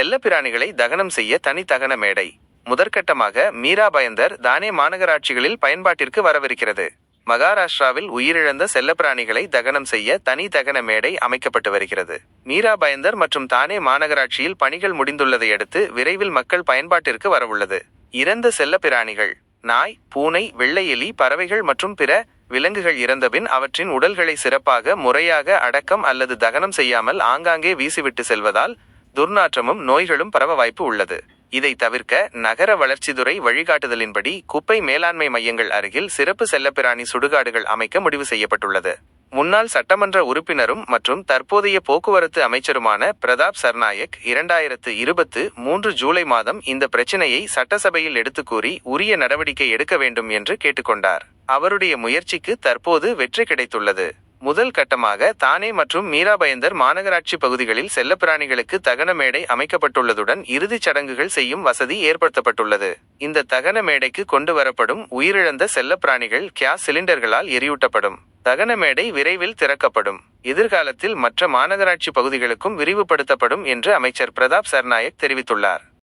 செல்லப்பிராணிகளை தகனம் செய்ய தனி தகன மேடை. முதற்கட்டமாக மீரா பயந்தர் தானே மாநகராட்சிகளில் பயன்பாட்டிற்கு வரவிருக்கிறது. மகாராஷ்டிராவில் உயிரிழந்த செல்லப்பிராணிகளை தகனம் செய்ய தனி தகன மேடை அமைக்கப்பட்டு வருகிறது. மீரா பயந்தர் மற்றும் தானே மாநகராட்சியில் பணிகள் முடிந்துள்ளதை அடுத்து விரைவில் மக்கள் பயன்பாட்டிற்கு வரவுள்ளது. இறந்த செல்லப்பிராணிகள் நாய் பூனை வெள்ளை எலி பறவைகள் மற்றும் பிற விலங்குகள் இறந்தபின் அவற்றின் உடல்களை சிறப்பாக முறையாக அடக்கம் அல்லது தகனம் செய்யாமல் ஆங்காங்கே வீசிவிட்டு செல்வதால் துர்நாற்றமும் நோய்களும் பரவ வாய்ப்பு உள்ளது. இதை தவிர்க்க நகர வளர்ச்சித்துறை வழிகாட்டுதலின்படி குப்பை மேலாண்மை மையங்கள் அருகில் சிறப்பு செல்லப்பிராணி சுடுகாடுகள் அமைக்க முடிவு செய்யப்பட்டுள்ளது. முன்னாள் சட்டமன்ற உறுப்பினரும் மற்றும் தற்போதைய போக்குவரத்து அமைச்சருமான பிரதாப் சர்நாயக் இரண்டாயிரத்து இருபத்து மூன்று ஜூலை மாதம் இந்த பிரச்சினையை சட்டசபையில் எடுத்துக் கூறி உரிய நடவடிக்கை எடுக்க வேண்டும் என்று கேட்டுக்கொண்டார். அவருடைய முயற்சிக்கு தற்போது வெற்றி கிடைத்துள்ளது. முதல் கட்டமாக தானே மற்றும் மீராபயந்தர் மாநகராட்சி பகுதிகளில் செல்லப்பிராணிகளுக்கு தகன மேடை அமைக்கப்பட்டுள்ளதுடன் இறுதிச் சடங்குகள் செய்யும் வசதி ஏற்படுத்தப்பட்டுள்ளது. இந்த தகன மேடைக்கு கொண்டு வரப்படும் உயிரிழந்த செல்லப்பிராணிகள் கேஸ் சிலிண்டர்களால் எரியூட்டப்படும். தகன மேடை விரைவில் திறக்கப்படும். எதிர்காலத்தில் மற்ற மாநகராட்சி பகுதிகளுக்கும் விரிவுபடுத்தப்படும் என்று அமைச்சர் பிரதாப் சர்நாயக் தெரிவித்துள்ளார்.